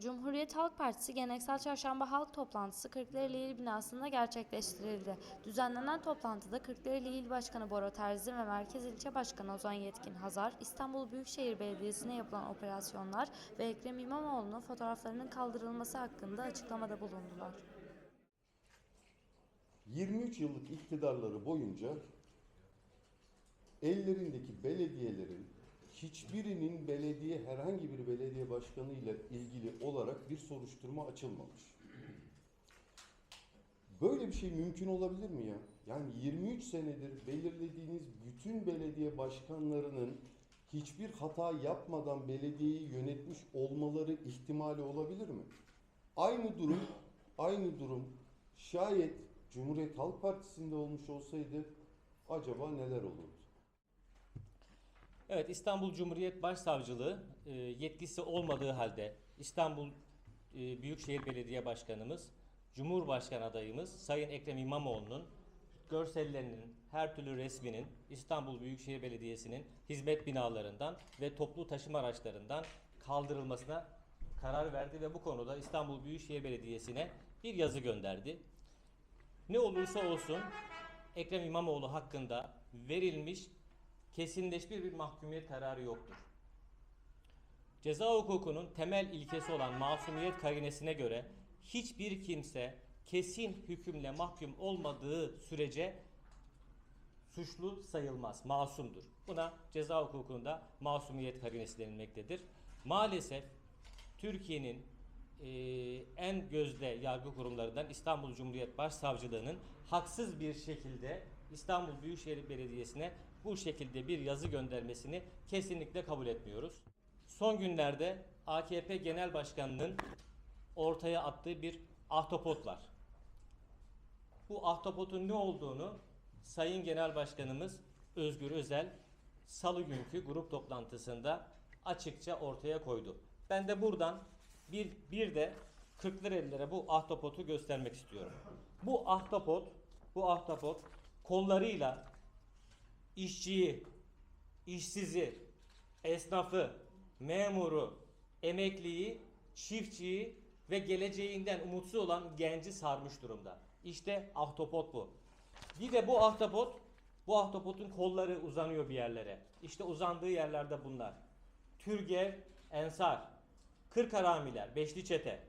Cumhuriyet Halk Partisi Geleneksel Çarşamba Halk Toplantısı Kırklareli İl binasında gerçekleştirildi. Düzenlenen toplantıda Kırklareli İl Başkanı Bora Terzi ve Merkez İlçe Başkanı Ozan Yetkin Hazar, İstanbul Büyükşehir Belediyesi'ne yapılan operasyonlar ve Ekrem İmamoğlu'nun fotoğraflarının kaldırılması hakkında açıklamada bulundular. 23 yıllık iktidarları boyunca ellerindeki belediyelerin hiçbirinin belediye herhangi bir belediye başkanı ile ilgili olarak bir soruşturma açılmamış. Böyle bir şey mümkün olabilir mi ya? Yani 23 senedir belirlediğiniz bütün belediye başkanlarının hiçbir hata yapmadan belediyeyi yönetmiş olmaları ihtimali olabilir mi? Aynı durum, aynı durum şayet Cumhuriyet Halk Partisi'nde olmuş olsaydı acaba neler olurdu? Evet İstanbul Cumhuriyet Başsavcılığı e, yetkisi olmadığı halde İstanbul e, Büyükşehir Belediye Başkanımız, Cumhurbaşkanı adayımız Sayın Ekrem İmamoğlu'nun görsellerinin, her türlü resminin İstanbul Büyükşehir Belediyesi'nin hizmet binalarından ve toplu taşıma araçlarından kaldırılmasına karar verdi ve bu konuda İstanbul Büyükşehir Belediyesi'ne bir yazı gönderdi. Ne olursa olsun Ekrem İmamoğlu hakkında verilmiş kesinleşmiş bir mahkumiyet kararı yoktur. Ceza hukukunun temel ilkesi olan masumiyet karinesine göre hiçbir kimse kesin hükümle mahkum olmadığı sürece suçlu sayılmaz, masumdur. Buna ceza hukukunda masumiyet karinesi denilmektedir. Maalesef Türkiye'nin eee, en gözde yargı kurumlarından İstanbul Cumhuriyet Başsavcılığı'nın haksız bir şekilde İstanbul Büyükşehir Belediyesi'ne bu şekilde bir yazı göndermesini kesinlikle kabul etmiyoruz. Son günlerde AKP Genel Başkanı'nın ortaya attığı bir ahtapot var. Bu ahtapotun ne olduğunu Sayın Genel Başkanımız Özgür Özel salı günkü grup toplantısında açıkça ortaya koydu. Ben de buradan bir, bir de Kırklareli'lere bu ahtapotu göstermek istiyorum. Bu ahtapot, bu ahtapot kollarıyla işçiyi, işsizi, esnafı, memuru, emekliyi, çiftçiyi ve geleceğinden umutsuz olan genci sarmış durumda. İşte ahtapot bu. Bir de bu ahtapot, bu ahtapotun kolları uzanıyor bir yerlere. İşte uzandığı yerlerde bunlar. Türgev, Ensar, Kırkaramiler, Beşli Çete,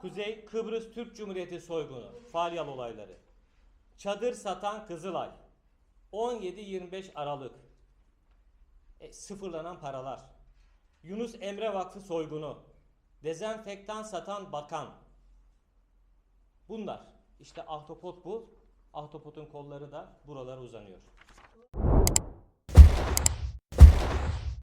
Kuzey Kıbrıs Türk Cumhuriyeti soygunu, Falyal olayları, Çadır satan Kızılay, 17-25 Aralık, e, sıfırlanan paralar, Yunus Emre Vakfı soygunu, dezenfektan satan bakan, bunlar. İşte ahtapot bu, ahtapotun kolları da buralara uzanıyor.